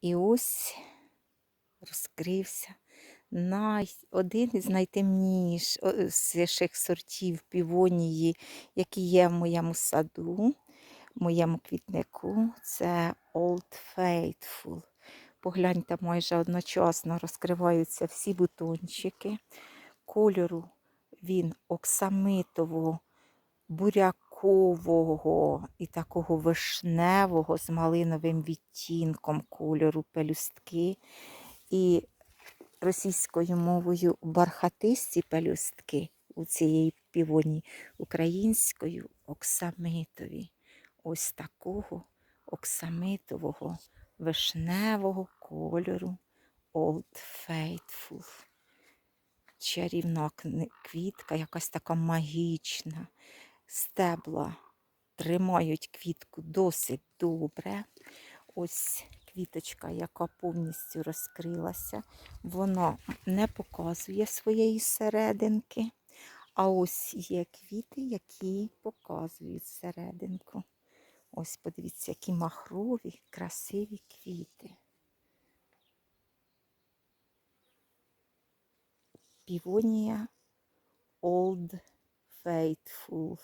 І ось розкрився най... один із найтемніших сортів півонії, які є в моєму саду, в моєму квітнику. Це Old Faithful. Погляньте, майже одночасно розкриваються всі бутончики. Кольору він оксамитового, бурякового і такого вишневого з малиновим відтінком кольору пелюстки. І російською мовою бархатисті пелюстки у цієї півоні, українською оксамитові. Ось такого оксамитового вишневого кольору Old Faithful. Чарівна квітка, якась така магічна. Стебла тримають квітку досить добре. Ось квіточка, яка повністю розкрилася. Вона не показує своєї серединки. А ось є квіти, які показують серединку. Ось подивіться, які махрові, красиві квіти. Півонія Old Faithful.